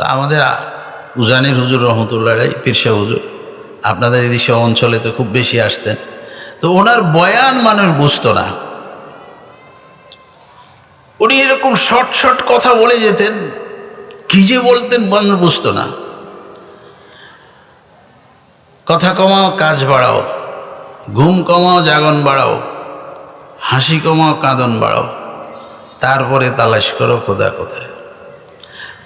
তো আমাদের উজানির হুজুর রহমতুল্লাহ পীরশা হুজুর, আপনাদের এই সব অঞ্চলে তো খুব বেশি আসতেন। তো ওনার বয়ান মানুষ বুঝতো না। উনি এরকম শর্ট শর্ট কথা বলে যেতেন, কি যে বলতেন মানুষ বুঝতো না। কথা কমাও, কাজ বাড়াও, ঘুম কমাও জাগন বাড়াও, হাসি কমাও, কাঁদন বাড়াও, তারপরে তালাশ করো খোদা কোথায়।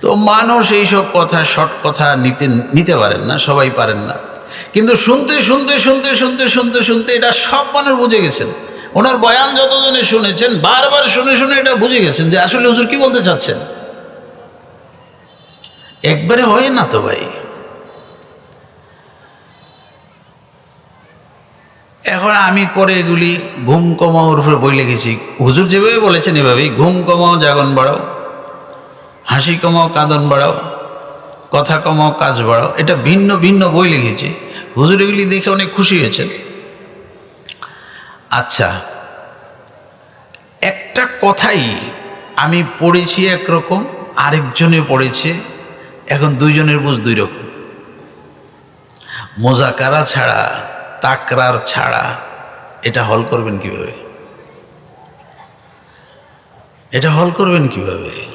তো মানুষ এইসব কথা শর্ট কথা নিতে নিতে পারেন না, সবাই পারেন না। কিন্তু শুনতে শুনতে শুনতে শুনতে শুনতে শুনতে এটা সব মানুষ বুঝে গেছেন। ওনার বয়ান যতজনে শুনেছেন, বারবার শুনে শুনে এটা বুঝে গেছেন যে আসলে হুজুর কি বলতে চাচ্ছেন? একবারে হয় না তো ভাই। এখন আমি পরে এগুলি ঘুম কমাওর উপরে বই লিখেছি। হুজুর যেভাবে বলেছেন এভাবেই, ঘুম কমাও জাগন বাড়াও। হাসি কমাও, কাঁদন বাড়াও, কথা কমাও, কাজ বাড়াও। এটা ভিন্ন ভিন্ন বই লিখেছি। হুজুর এগুলি দেখে অনেক খুশি হয়েছেন। আচ্ছা একটা কথাই আমি পড়েছি একরকম, আরেকজনে পড়েছে, এখন দুইজনের বুঝ দুই রকম। মোজাকারা ছাড়া, তাকরার ছাড়া, এটা হল করবেন কীভাবে? এটা হল করবেন কীভাবে?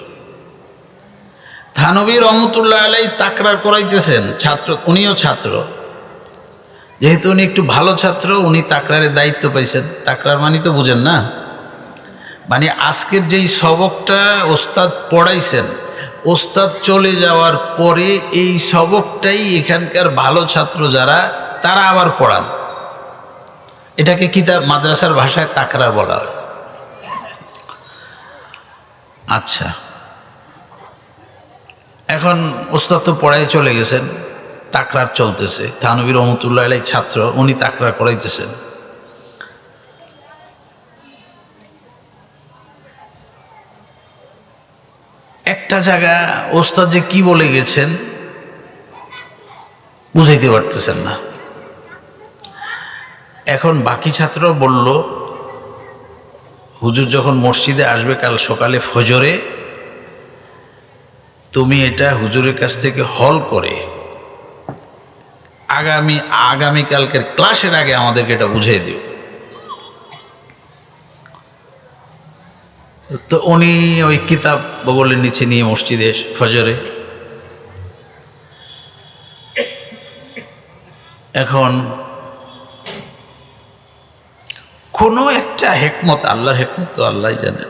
থানবী রহমতুল্লাহ আলাই তাকরার করাইতেছেন, ছাত্র, উনিও ছাত্র। যেহেতু উনি একটু ভালো ছাত্র, উনি তাকরারের দায়িত্ব পাইছেন। তাকরার মানে তো বুঝেন না? মানে আজকের যেই সবকটা ওস্তাদ পড়াইছেন, ওস্তাদ চলে যাওয়ার পরে এই সবকটাই এখানকার ভালো ছাত্র যারা, তারা আবার পড়ান। এটাকে কিতাব, মাদ্রাসার ভাষায় তাকরার বলা হয়। আচ্ছা। এখন ওস্তাদ তো পড়ায় চলে গেছেন, তাকরার চলতেছে। থানবীর রহমতুল্লাহ আলাই ছাত্র, উনি তাকরার করাইতেছেন। একটা জায়গা ওস্তাদ যে কি বলে গেছেন, বুঝাইতে পারতেছেন না। এখন বাকি ছাত্র বলল, হুজুর যখন মসজিদে আসবে কাল সকালে ফজরে তুমি এটা হুজুরের কাছ থেকে হল করে আগামী, আগামীকালকের ক্লাসের আগে আমাদেরকে এটা বুঝিয়ে দিও। তো উনি ওই কিতাব বগলের নিচে নিয়ে মসজিদে ফজরে। এখন কোনো একটা হেকমত, আল্লাহর হেকমত তো আল্লাহ জানে।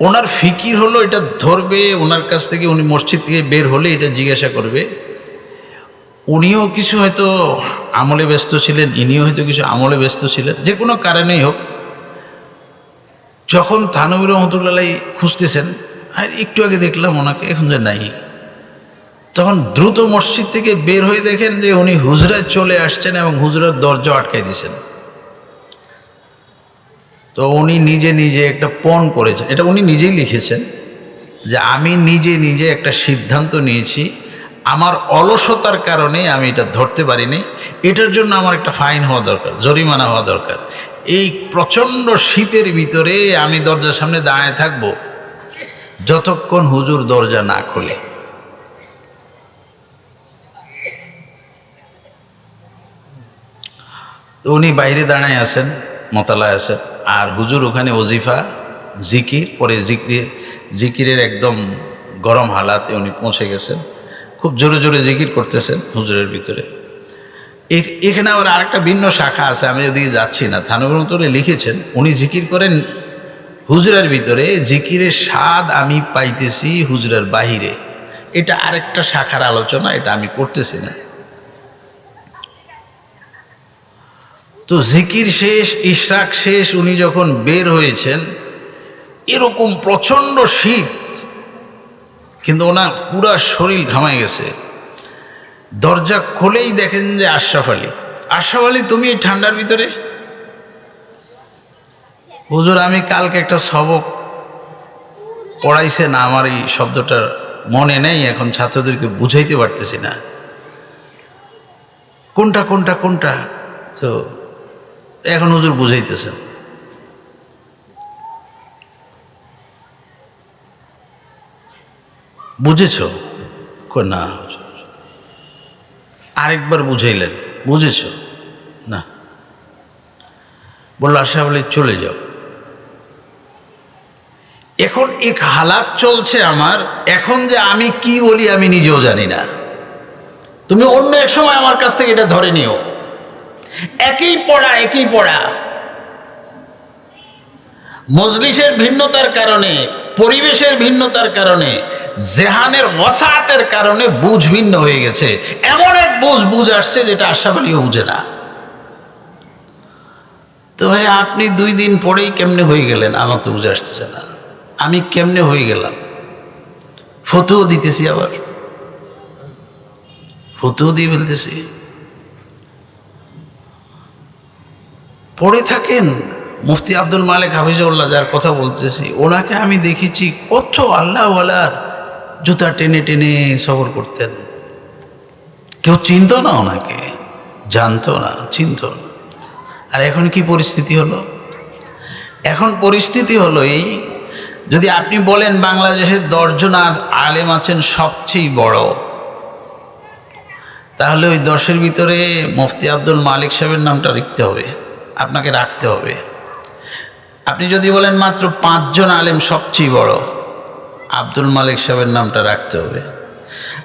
ওনার ফিকির হলো এটা ধরবে, ওনার কাছ থেকে উনি মসজিদ থেকে বের হলে এটা জিজ্ঞাসা করবে। উনিও কিছু হয়তো আমলে ব্যস্ত ছিলেন, ইনিও হয়তো কিছু আমলে ব্যস্ত ছিলেন, যে কোনো কারণেই হোক। যখন থানবির রহমতুল্লাহ খুঁজতেছেন, আর একটু আগে দেখলাম ওনাকে, এখন যে নাই। তখন দ্রুত মসজিদ থেকে বের হয়ে দেখেন যে উনি হুজরায় চলে আসছেন এবং হুজরার দরজা আটকাই দিয়েছেন। তো উনি নিজে নিজে একটা পণ করেছেন। এটা উনি নিজেই লিখেছেন যে আমি নিজে নিজে একটা সিদ্ধান্ত নিয়েছি। আমার অলসতার কারণে আমি এটা ধরতে পারিনি। এটার জন্য আমার একটা ফাইন হওয়া দরকার, জরিমানা হওয়া দরকার। এই প্রচণ্ড শীতের ভিতরে আমি দরজার সামনে দাঁড়ায় থাকব যতক্ষণ হুজুর দরজা না খোলে। উনি বাইরে দাঁড়ায় আছেন, মতালায় আছেন। আর হুজুর ওখানে ওজিফা, জিকির, পরে জিকির, জিকিরের একদম গরম হালাতে উনি পৌঁছে গেছেন। খুব জোরে জোরে জিকির করতেছেন হুজুরের ভিতরে। এখানে আবার আরেকটা ভিন্ন শাখা আছে, আমি ওদিকে যাচ্ছি না। মতনে লিখেছেন, উনি জিকির করেন হুজরার ভিতরে, জিকিরের স্বাদ আমি পাইতেছি হুজরার বাহিরে। এটা আরেকটা শাখার আলোচনা, এটা আমি করতেছি না। তো জিকির শেষ, ইশরাক শেষ, উনি যখন বের হয়েছেন, এরকম প্রচণ্ড শীত, কিন্তু ওনার পুরা শরীর ঘামায় গেছে। দরজা খুলেই দেখেন যে আশরাফ আলী। আশরাফ আলী, তুমি এই ঠান্ডার ভিতরে? হুজুর, আমি কালকে একটা সবক পড়াইছে না, আমার এই শব্দটার মনে নেই, এখন ছাত্রদেরকে বুঝাইতে পারতেছি না। কোনটা কোনটা কোনটা? তো এখন হুজুর বুঝাইতেছেন। বুঝেছ? না। আরেকবার বুঝাইলেন। বুঝেছ? না। বলল আশা বলে, চলে যাও। এখন এক হালাত চলছে আমার, এখন যে আমি কি বলি আমি নিজেও জানি না। তুমি অন্য এক সময় আমার কাছ থেকে এটা ধরে নিও। একই পড়া একই পড়া। মজলিসের ভিন্নতার কারণে, পরিবেশের ভিন্নতার কারণে, জেহানের ওয়াসাতের কারণে বুঝ ভিন্ন হয়ে গেছে। এমন এক বুঝ বুঝ আসছে যেটা আশা বলিও বুঝে না। তো ভাই, আপনি দুই দিন পরেই কেমনে হয়ে গেলেন? আমার তো বুঝে আসতেছে না। আমি কেমনে হয়ে গেলাম? ফতুও দিতেছি আবার। ফতুও দিয়ে ফেলতেছি। পড়ে থাকেন মুফতি আব্দুল মালিক হাফিজউল্লাহ যার কথা বলতেছি, ওনাকে আমি দেখেছি কত আল্লাহওয়ালার জুতা টেনে টেনে সফর করতেন। কেউ চিনত না ওনাকে, জানতো না, চিনত না। আর এখন কি পরিস্থিতি হলো? এখন পরিস্থিতি হলো এই, যদি আপনি বলেন বাংলাদেশের দশজন আলেম আছেন সবচেয়ে বড়, তাহলে ওই দশের ভিতরে মুফতি আব্দুল মালিক সাহেবের নামটা লিখতে হবে। আপনাকে রাখতে হবে। আপনি যদি বলেন মাত্র পাঁচজন আলেম সবচেয়ে বড়, আব্দুল মালিক সাহেবের নামটা রাখতে হবে।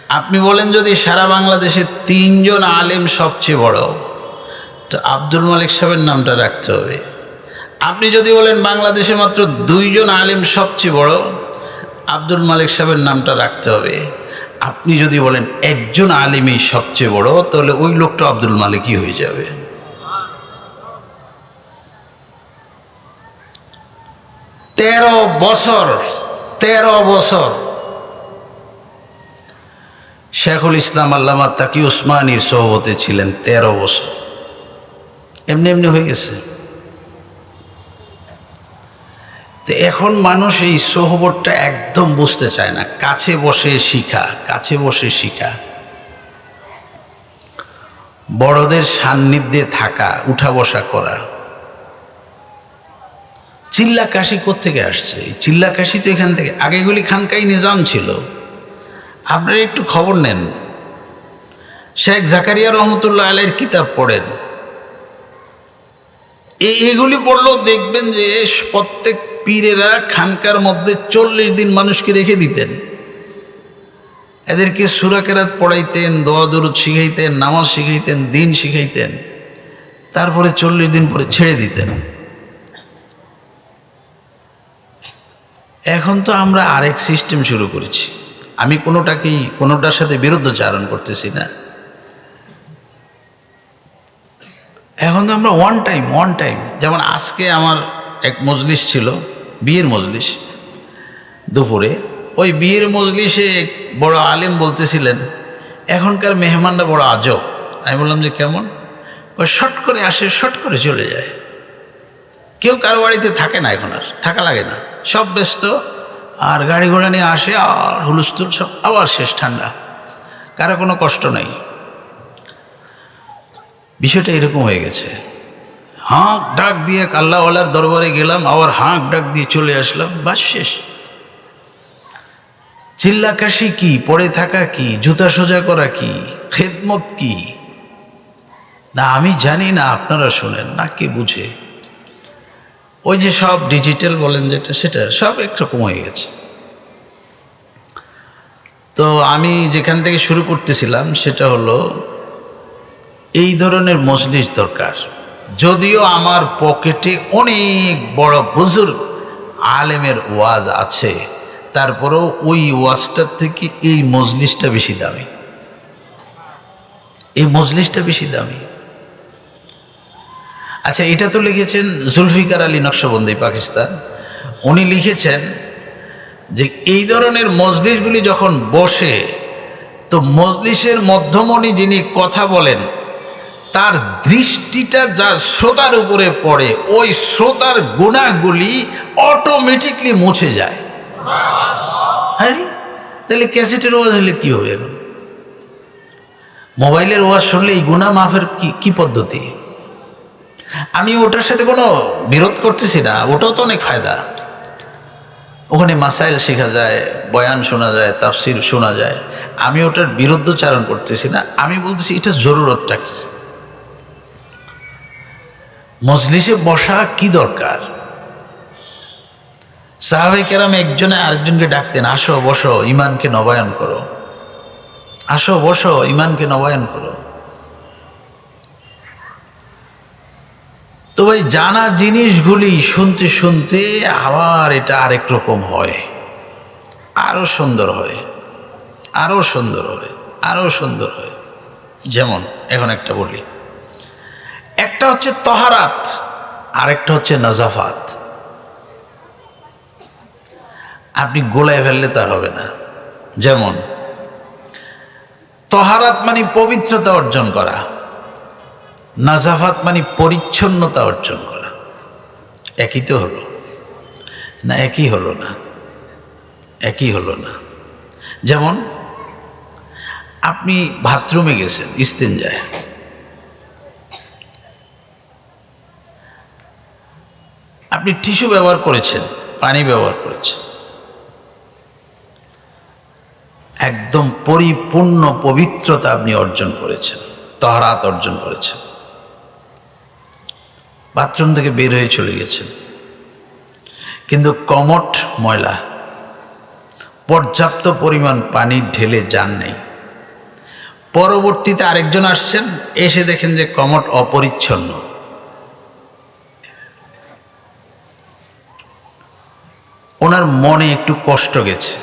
আপনি বলেন যদি সারা বাংলাদেশে তিনজন আলেম সবচেয়ে বড়, তো আব্দুল মালিক সাহেবের নামটা রাখতে হবে। আপনি যদি বলেন বাংলাদেশে মাত্র দুইজন আলেম সবচেয়ে বড়, আব্দুল মালিক সাহেবের নামটা রাখতে হবে। আপনি যদি বলেন একজন আলিমই সবচেয়ে বড়, তাহলে ওই লোকটা আব্দুল মালিকই হয়ে যাবে। তেরো বছর তেরো বছর। শেখুল ইসলাম আল্লামা তাকি উসমানীর সহবতে ছিলেন তেরো বছর। এমনি এমনি হয়ে গেছে। তো এখন মানুষ এই সোহবতটা একদম বুঝতে চায় না। কাছে বসে শিখা, কাছে বসে শিখা। বড়দের সান্নিধ্যে থাকা, উঠা বসা করা। চিল্লা কাশি কোথেকে আসছে? চিল্লা কাশি তো এখান থেকে আগে এগুলি খানকাই নিজাম ছিল। আপনারা একটু খবর নেন। শেখ জাকারিয়া রহমতুল্লাহ আলের কিতাব পড়েন। এগুলি পড়লেও দেখবেন যে প্রত্যেক পীরেরা খানকার মধ্যে চল্লিশ দিন মানুষকে রেখে দিতেন। এদেরকে সুরাকেরাত পড়াইতেন, দোয়া, দরুদ শিখাইতেন, নামাজ শিখাইতেন, দিন শিখাইতেন। তারপরে চল্লিশ দিন পরে ছেড়ে দিতেন। এখন তো আমরা আরেক সিস্টেম শুরু করেছি। আমি কোনোটাকেই, কোনোটার সাথে বিরুদ্ধচারণ করতেছি না। এখন তো আমরা ওয়ান টাইম ওয়ান টাইম যেমন আজকে আমার এক মজলিস ছিল, বিয়ের মজলিস, দুপুরে। ওই বিয়ের মজলিসে বড় আলেম বলতেছিলেন, এখনকার মেহমানরা বড় আজব। আমি বললাম যে, কেমন? শর্ট করে আসে, শট করে চলে যায়। কেউ কারও বাড়িতে থাকে না এখন আর, থাকা লাগে না। সব ব্যস্ত, আর গাড়ি ঘোড়া নিয়ে আসে আর হুলস্থুল সব আবার শেষ ঠান্ডা। কারও কোনো কষ্ট নেই। বিষয়টা এরকম হয়ে গেছে। হাঁক ডাক দিয়ে আল্লাহওয়ালার দরবারে গেলাম, আবার হাঁক ডাক দিয়ে চলে আসলাম, বাস শেষ। চিল্লাকাশি কি, পড়ে থাকা কি, জুতা সোজা করা কি, খেদমত কি? না, আমি জানি না, আপনারা শোনেন, না কে বুঝে। ওই যে সব ডিজিটাল বলেন যেটা, সেটা সব একরকম হয়ে গেছে। তো আমি যেখান থেকে শুরু করতেছিলাম, সেটা হলো এই ধরনের মজলিস দরকার। যদিও আমার পকেটে অনেক বড় বুজুর্গ আলেমের ওয়াজ আছে, তারপরেও ওই ওয়াজটার থেকে এই মজলিসটা বেশি দামি। এই মজলিসটা বেশি দামি। আচ্ছা এটা তো লিখেছেন জুলফিকার আলী নকশবন্দি, পাকিস্তান। উনি লিখেছেন যে এই ধরনের মজলিসগুলি যখন বসে, তো মজলিসের মধ্যমণি যিনি কথা বলেন, তার দৃষ্টিটা যার শ্রোতার উপরে পড়ে, ওই শ্রোতার গুণাগুলি অটোমেটিকলি মুছে যায়। হ্যাঁ তাহলে ক্যাসেটের ওয়াজ হলে কী হবে এখন? মোবাইলের ওয়াজ শুনলে এই গুণা মাফের কি কি পদ্ধতি? আমি ওটার সাথে কোনো বিরোধ করতেছি না, ওটাও তো অনেক ফায়দা। ওখানে মাসাইল শেখা যায়, বয়ান শোনা যায়, তাফসির শোনা যায়। আমি ওটার বিরুদ্ধচারণ করতেছি না, আমি বলতেছি এটা জরুরতটা কি? মজলিসে বসা কি দরকার? সাহাবাই কেরাম একজনে আরেকজনকে ডাকতেন, আসো, বসো ইমানকে নবায়ন করো। আসো, বসো ইমানকে নবায়ন করো। তো ভাই জানা জিনিসগুলি শুনতে শুনতে আবার এটা আরেক রকম হয়। আরও সুন্দর হয়। আরও সুন্দর হয়। আরও সুন্দর হয়। যেমন, এখন একটা বলি। একটা হচ্ছে তহারাত, আরেকটা হচ্ছে নাজাফাত। আপনি গোলায় ফেললে তার হবে না। যেমন, তহারাত মানে পবিত্রতা অর্জন করা। নাজাফাত মানে পরিচ্ছন্নতা অর্জন করা। একই তো হলো। না, একই হলো না। একই হলো না। যেমন, আপনি বাথরুমে গেছেন ইস্তেঞ্জায় আপনি টিস্যু ব্যবহার করেছেন, পানি ব্যবহার করেছেন। একদম পরিপূর্ণ পবিত্রতা আপনি অর্জন করেছেন, তহরাত অর্জন করেছেন। বাথরুম থেকে বের হয়ে চলে গেছেন। কিন্তু কমট ময়লা, পর্যাপ্ত পরিমাণ পানি ঢেলে যান নেই। পরবর্তীতে আরেকজন আসছেন, এসে দেখেন যে কমট অপরিচ্ছন্ন। ওনার মনে একটু কষ্ট গেছে।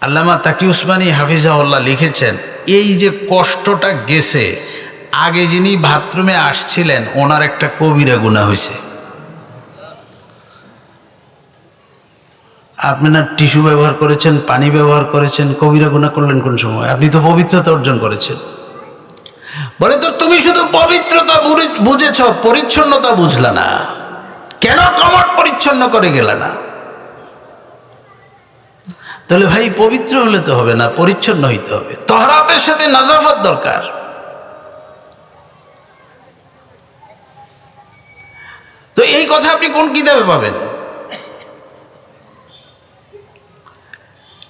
আল্লামা তাকি উসমানী হাফিজাউল্লাহ লিখেছেন, এই যে কষ্টটা গেছে আগে যিনি বাথরুমে আসছিলেন, ওনার একটা কবিরা গুণা হয়েছে আপনি না টিস্যু ব্যবহার করেছেন, পানি ব্যবহার করেছেন, কবিরা গুণা করলেন কোন সময়? আপনি তো পবিত্রতা অর্জন করেছেন। বলে তো তুমি শুধু পবিত্রতা বুঝে- বুঝেছ, পরিচ্ছন্নতা বুঝলা না। কেন কমট পরিচ্ছন্ন করে গেলে না? তাহলে ভাই, পবিত্র হলে তো হবে না, পরিচ্ছন্ন হইতে হবে। তহরাতের সাথে নাজাফত দরকার। কথা আপনি কোন কিতাবে পাবেন?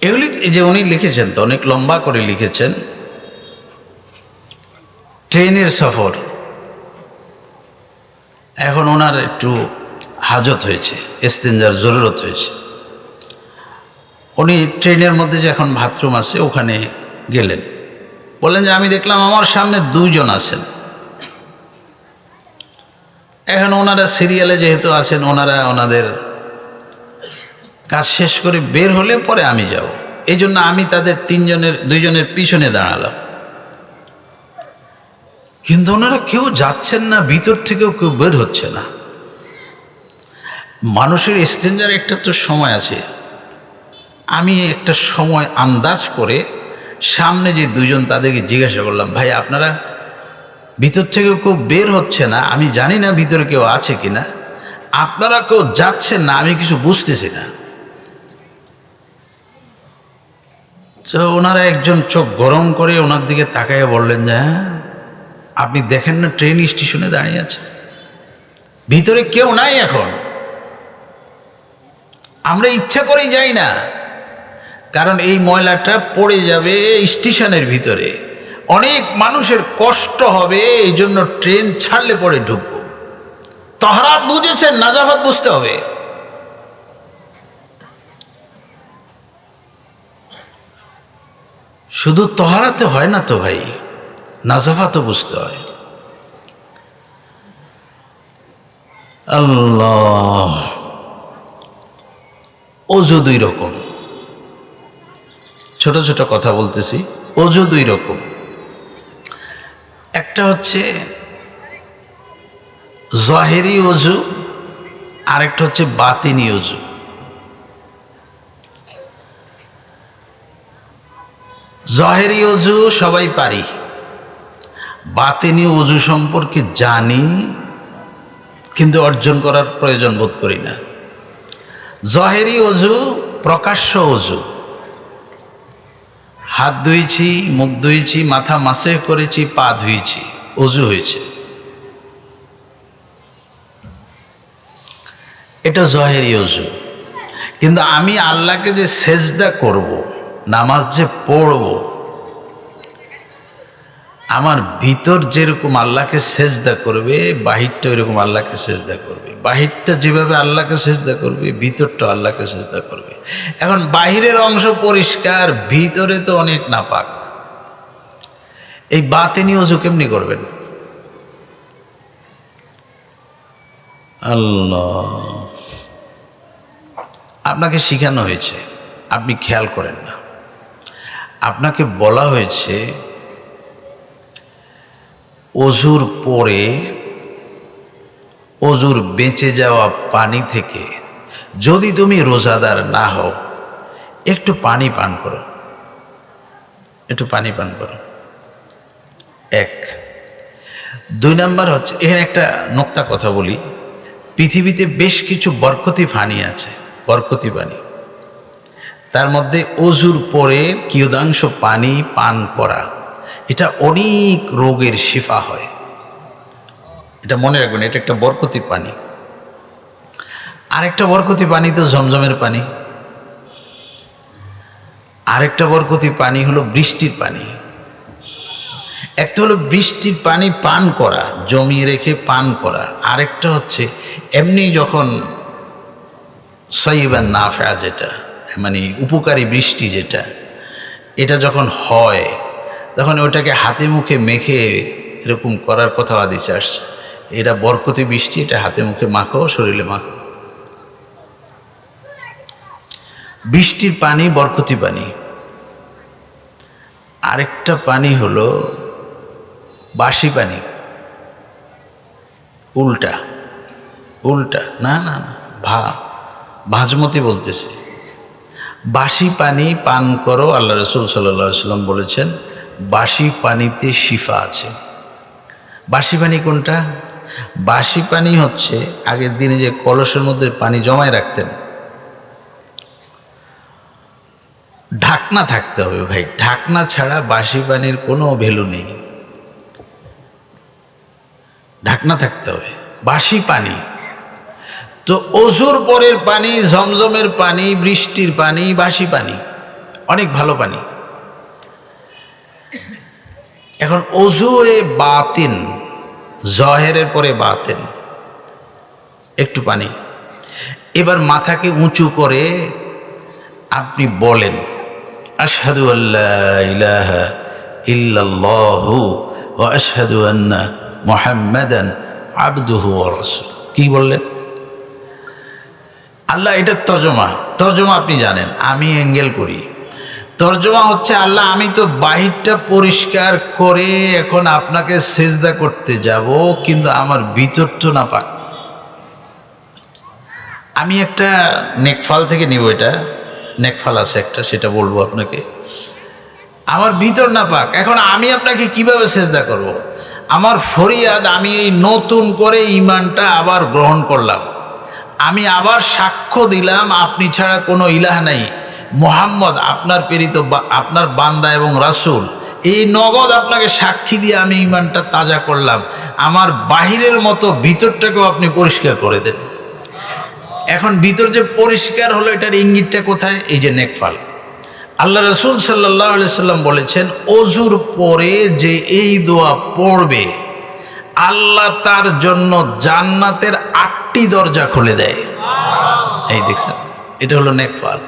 এগুলি যে উনি লিখেছেন তো, অনেক লম্বা করে লিখেছেন। ট্রেনের সফর। এখন ওনার একটু হাজত হয়েছে, এস্তেঞ্জার জরুরত হয়েছে। উনি ট্রেনের মধ্যে যে এখন বাথরুম আছে, ওখানে গেলেন। বললেন যে, আমি দেখলাম আমার সামনে দুজন আছেন। এখন ওনারা সিরিয়ালে যেহেতু আছেন, ওনারা ওনাদের কাজ শেষ করে বের হলে পরে আমি যাব। এই জন্য আমি তাদের তিনজনের, দুইজনের পিছনে দাঁড়ালাম। কিন্তু ওনারা কেউ যাচ্ছেন না, ভিতর থেকেও কেউ বের হচ্ছে না। মানুষের স্টেঞ্জার একটা তো সময় আছে। আমি একটা সময় আন্দাজ করে সামনে যে দুজন তাদেরকে জিজ্ঞাসা করলাম, ভাই, আপনারা ভিতর থেকে কেউ বের হচ্ছে না, আমি জানি না ভিতরে কেউ আছে কি না আপনারা কেউ যাচ্ছেন না, আমি কিছু বুঝতেছি না। তো ওনারা একজন চোখ গরম করে ওনার দিকে তাকাইয়ে বললেন যে হ্যাঁ আপনি দেখেন না ট্রেন স্টেশনে দাঁড়িয়ে আছে। ভিতরে কেউ নাই এখন। আমরা ইচ্ছা করেই যাই না, কারণ এই ময়লাটা পড়ে যাবে স্টেশনের ভিতরে। অনেক মানুষের কষ্ট হবে, এই জন্য ট্রেন ছাড়লে পরে ঢুকবো। তহরাত বুঝেছেন, নাজাফাত বুঝতে হবে। শুধু তহারাতে হয় না তো ভাই, নাজাফাতও বুঝতে হয়। আল্লাহ ওজু দুই রকম। ছোট ছোট কথা বলতেছি ওজু দুই রকম। একটা হচ্ছে জহেরি অজু, আরেকটা হচ্ছে বাতিনি অজু। জহেরি অজু সবাই পারি, বাতিনি অজু সম্পর্কে জানি, কিন্তু অর্জন করার প্রয়োজন বোধ করি না। জহেরি অজু প্রকাশ্য অজু। হাত ধুয়েছি মুখ ধুয়েছি মাথা মাসে করেছি, পা ধুয়েছি অজু হয়েছে। এটা জহেরি অজু কিন্তু আমি আল্লাহকে যে সেজদা করব, নামাজ যে পড়ব, আমার ভিতর যেরকম আল্লাহকে সেজদা করবে, বাহিরটা ওইরকম আল্লাহকে সেজদা করবে। বাহিরটা যেভাবে আল্লাহকে সেজদা করবে ভিতরটা আল্লাহকে সেজদা করবে। এখন বাহিরের অংশ পরিষ্কার, ভিতরে তো অনেক নাপাক। এই বাতেনি অজু কেমনি করবেন? আল্লাহ। আপনাকে শেখানো হয়েছে, আপনি খেয়াল করেন না। আপনাকে বলা হয়েছে, অজুর পরে, অজুর বেঁচে যাওয়া পানি থেকে যদি তুমি রোজাদার না হও, একটু পানি পান করো। একটু পানি পান করো। এক। দুই নাম্বার হচ্ছে, এখানে একটা নোক্তা কথা বলি। পৃথিবীতে বেশ কিছু বরকতি পানি আছে, বরকতি পানি তার মধ্যে অজুর পরে কিয়দাংশ পানি পান করা, এটা অনেক রোগের শিফা হয়। এটা মনে রাখবেন, এটা একটা বরকতি পানি। আরেকটা বরকতি পানি তো জমজমের পানি। আরেকটা বরকতি পানি হলো বৃষ্টির পানি। একটা হলো বৃষ্টির পানি পান করা, জমিয়ে রেখে পান করা। আরেকটা হচ্ছে এমনি যখন সইবান না ফেয়া যেটা মানে উপকারী বৃষ্টি যেটা, এটা যখন হয়, তখন ওটাকে হাতে মুখে মেখে এরকম করার কথা আদিছে আসছে। এটা বরকতি বৃষ্টি, এটা হাতে মুখে মাখো, শরীরে মাখো। বৃষ্টির পানি, বরকতি পানি। আরেকটা পানি হলো বাসি পানি। উল্টা। উল্টা। না না না। ভা। ভাজমতি বলতেছে। বাসি পানি পান করো, আল্লাহ রসুল সাল্লা সাল্লাম বলেছেন, বাসি পানিতে শিফা আছে। বাসি পানি কোনটা? বাসি পানি হচ্ছে আগের দিনে যে কলসের মধ্যে পানি জমায় রাখতেন ঢাকনা থাকতে হবে ভাই। ঢাকনা ছাড়া বাসি পানির কোনো ভ্যালু নেই। ঢাকনা থাকতে হবে। বাসি পানি। তো অজুর পরের পানি ঝমঝমের পানি, বৃষ্টির পানি, বাসি পানি, অনেক ভালো পানি। এখন অজু এ বাতিন, জহেরের পরে বাতেন, একটু পানি। এবার মাথাকে উঁচু করে আপনি বলেন। আশহাদু আল্লাহ ইলাহা ইল্লাল্লাহু ওয়া আশহাদু আন্না মুহাম্মাদান আবদুহু ওয়া রাসূল। কি বললেন? আল্লাহ এটার তর্জমা। তর্জমা আপনি জানেন, আমি অ্যাঙ্গেল করি। তর্জমা হচ্ছে, আল্লাহ, আমি তো বাহিরটা পরিষ্কার করে এখন আপনাকে সেজদা করতে যাব, কিন্তু আমার ভিতর তো না পাক। আমি একটা নেকফাল থেকে নিব এটা। নেকফাল আছে একটা, সেটা বলব আপনাকে। আমার ভিতর না পাক, এখন আমি আপনাকে কীভাবে সেজদা করব। আমার ফরিয়াদ, আমি এই নতুন করে ইমানটা আবার গ্রহণ করলাম। আমি আবার সাক্ষ্য দিলাম, আপনি ছাড়া কোনো ইলাহ নাই। মোহাম্মদ, আপনার প্রেরিত আপনার বান্দা এবং রাসূল, এই নগদ আপনাকে সাক্ষী দিয়ে আমি ইমানটা তাজা করলাম। আমার বাহিরের মতো ভিতরটাকেও আপনি পরিষ্কার করে দেন। এখন ভিতর যে পরিষ্কার হলো, এটার ইঙ্গিতটা কোথায়? এই যে নেকফাল। আল্লাহ রসুল সাল্লাহ সাল্লাম বলেছেন অজুর পরে যে এই দোয়া পড়বে, আল্লাহ তার জন্য জান্নাতের আটটি দরজা খুলে দেয়। এই দেখছেন, এটা হলো নেকফাল।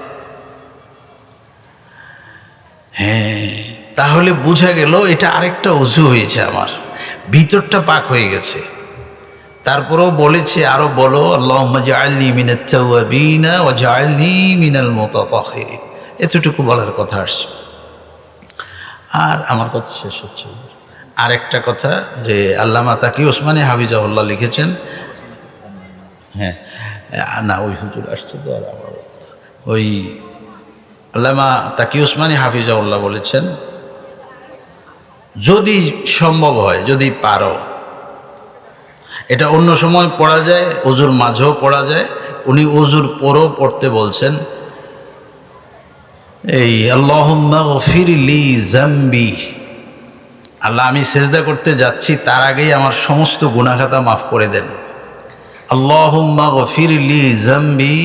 হ্যাঁ তাহলে বোঝা গেল এটা আরেকটা অজু হয়েছে আমার। ভিতরটা পাক হয়ে গেছে। তারপরেও বলেছে, আরও বলো আল্লাহ এতটুকু বলার কথা আসছে। আর আমার কথা শেষ হচ্ছে আর একটা কথা যে আল্লামা তাকি ওসমানী হাফিজাউল্লাহ লিখেছেন হ্যাঁ না, ওই হুজুর আসছে তো আর আমার। ওই আল্লামা তাকি ওসমানী হাফিজাউল্লাহ বলেছেন, যদি সম্ভব হয়, যদি পারো এটা অন্য সময় পড়া যায় অজুর মাঝেও পড়া যায়। উনি অজুর পরও পড়তে বলছেন, এই আল্লাহ ফিরলি জাম্বি। আল্লাহ, আমি সেজদা করতে যাচ্ছি, তার আগেই আমার সমস্ত গুণাখাতা মাফ করে দেন। আল্লাহুম্মা গফির লি জাম্বি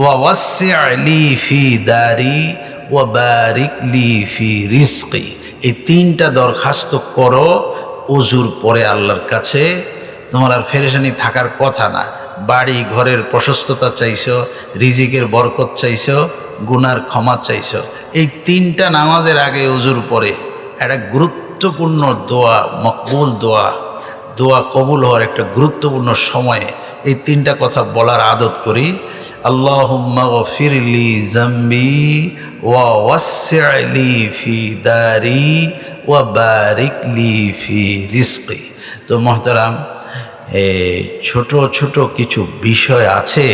ওয়া ওয়াসি'আ লি ফি দারি ওয়া বারিক ফি রিজকি। এই তিনটা দরখাস্ত করো অজুর পরে আল্লাহর কাছে। তোমার আর ফেরেশানি থাকার কথা না। বাড়ি, ঘরের প্রশস্ততা চাইছো, রিজিকের বরকত চাইছো, গুনার ক্ষমা চাইছো। এই তিনটা নামাজের আগে অজুর পরে একটা গুরুত্বপূর্ণ দোয়া, মকবুল দোয়া দোয়া কবুল হওয়ার একটা গুরুত্বপূর্ণ সময়ে এই তিনটা কথা বলার আদত করি। আল্লাহ ফিরলি জাম্বি ওয়া ফি দারি ওয়া বারিকলি ফি রিস্কি তো মহতারাম ছোট ছোট কিছু বিষয় আছে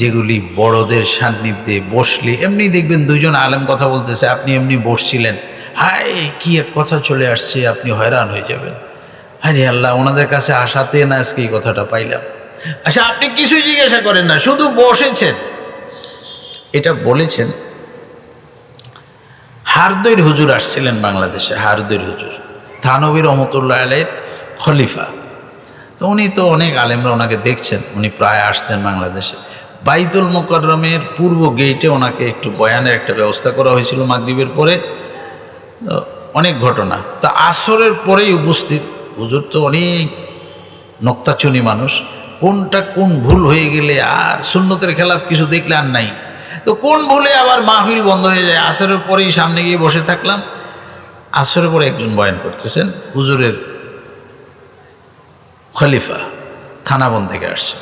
যেগুলি বড়দের সান্নিধ্যে বসলে, এমনি দেখবেন দুজন আলেম কথা বলতেছে, আপনি এমনি বসছিলেন। হায়, কি এক কথা চলে আসছে, আপনি হয়রান হয়ে যাবেন। আরে আল্লাহ, ওনাদের কাছে আসাতে না আজকে এই কথাটা পাইলাম। আচ্ছা আপনি কিছুই জিজ্ঞাসা করেন না, শুধু বসেছেন। এটা বলেছেন, হারদৈর হুজুর আসছিলেন বাংলাদেশে, হারদৈর হুজুর থানবীর রহমতুল্লাহ আলের খলিফা। তো উনি তো অনেক আলেমরা ওনাকে দেখছেন, উনি প্রায় আসতেন বাংলাদেশে। বাইতুল মোকরমের পূর্ব গেটে ওনাকে একটু বয়ানের একটা ব্যবস্থা করা হয়েছিল মাগরিবের পরে। অনেক ঘটনা। তা আসরের পরেই উপস্থিত, হুজুর তো অনেক নক্তাচুনি মানুষ, কোনটা কোন ভুল হয়ে গেলে আর সুন্নতের খেলাফ কিছু দেখলে আর নাই। তো কোন ভুলে আবার মাহফিল বন্ধ হয়ে যায়, আসরের পরেই সামনে গিয়ে বসে থাকলাম। আসরের পরে একজন বয়ান করতেছেন, হুজুরের খলিফা থানাবন থেকে আসছে।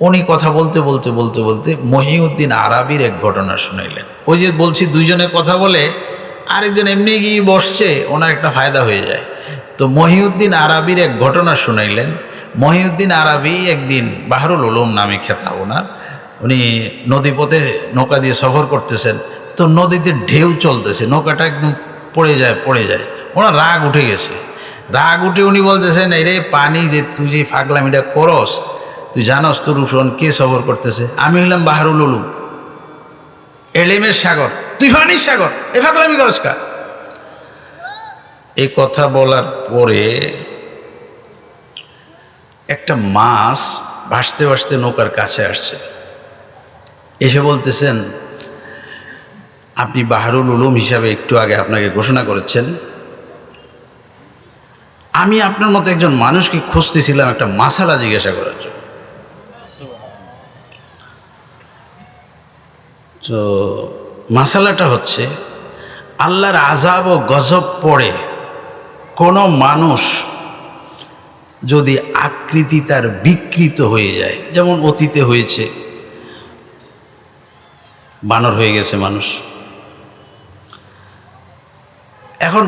উনি কথা বলতে বলতে বলতে বলতে মহিউদ্দিন আরবির এক ঘটনা শুনাইলেন। ওই যে বলছি, দুইজনে কথা বলে আরেকজন এমনি গিয়ে বসছে, ওনার একটা ফায়দা হয়ে যায়। তো মহিউদ্দিন আরবির এক ঘটনা শুনাইলেন। মহিউদ্দিন আরবি একদিন বাহরুল উলুম নামে খেতা ওনার। উনি নদীপথে নৌকা দিয়ে সফর করতেছেন। তো নদীতে ঢেউ চলতেছে, নৌকাটা একদম পড়ে যায় পড়ে যায়। ওনার রাগ উঠে গেছে। রাগ উঠে উনি বলতেছেন এই রে, পানি যে তুই যে ফাগলামিটা করস, তুই জানস তোর উপরন কে সফর করতেছে? আমি হইলাম বাহারুল উলুম। এলেমের সাগর। তুই ফানির সাগর এ ফাগলামি করস কা? এই কথা বলার পরে একটা মাছ ভাসতে ভাসতে নৌকার কাছে আসছে। এসে বলতেছেন, আপনি বাহারুল উলুম হিসাবে একটু আগে আপনাকে ঘোষণা করেছেন আমি আপনার মতো একজন মানুষকে খুঁজতেছিলাম একটা মাসালা জিজ্ঞাসা করার জন্য। তো মাসালাটা হচ্ছে, আল্লাহর আজাব ও গজব পড়ে কোনো মানুষ যদি আকৃতি তার বিকৃত হয়ে যায়, যেমন অতীতে হয়েছে, বানর হয়ে গেছে মানুষ। এখন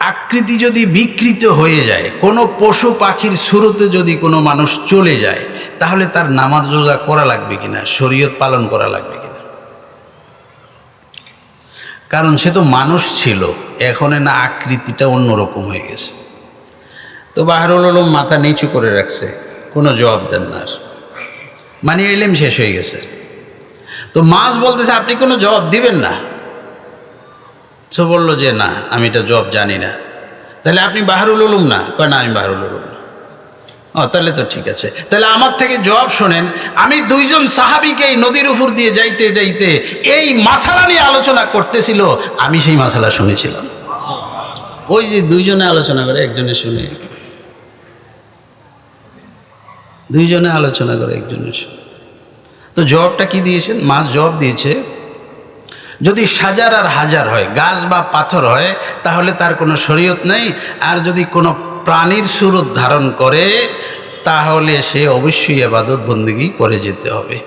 আকৃতি যদি বিকৃত হয়ে যায়, কোনো পশু পাখির শুরুতে যদি কোনো মানুষ চলে যায়, তাহলে তার নামাজ রোজা করা লাগবে কিনা, শরীয়ত পালন করা লাগবে কিনা? কারণ সে তো মানুষ ছিল, এখন না আকৃতিটা অন্যরকম হয়ে গেছে। তো বাহারুল আলম মাথা নিচু করে রাখছে, কোনো জবাব দেন না আর। মানে এলেম শেষ হয়ে গেছে। তো মাছ বলতেছে, আপনি কোনো জবাব দিবেন না? সে বলল যে, না, আমি এটা জব জানি না। তাহলে আপনি বাহারুল উলুম না? কয়, না, আমি বাহারুল উলুম না। ও, তাহলে তো ঠিক আছে। তাহলে আমার থেকে জবাব শোনেন, আমি দুইজন সাহাবিকে এই নদীর উপর দিয়ে যাইতে যাইতে এই মাসালা নিয়ে আলোচনা করতেছিল, আমি সেই মাসালা শুনেছিলাম। ওই যে দুইজনে আলোচনা করে, একজনে শুনে। দুইজনে আলোচনা করে, একজনে শুনে। তো জবাবটা কি দিয়েছেন? মাছ জবাব দিয়েছে যদি সাজার আর হাজার হয়, গাছ বা পাথর হয়, তাহলে তার কোনো শরীয়ত নেই। আর যদি কোনো প্রাণীর সুরত ধারণ করে, তাহলে সে অবশ্যই আবাদত বন্দিগি করে যেতে হবে।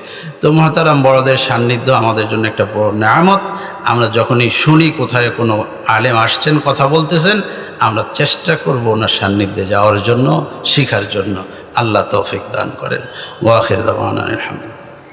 তো মহতারাম, বড়দের সান্নিধ্য আমাদের জন্য একটা বড় নামত আমরা যখনই শুনি কোথায় কোনো আলেম আসছেন, কথা বলতেছেন, আমরা চেষ্টা করব ওনার সান্নিধ্যে যাওয়ার জন্য, শিখার জন্য। আল্লাহ তৌফিক দান করেন। ওয়াখির দামান আলহামদুলিল্লাহ।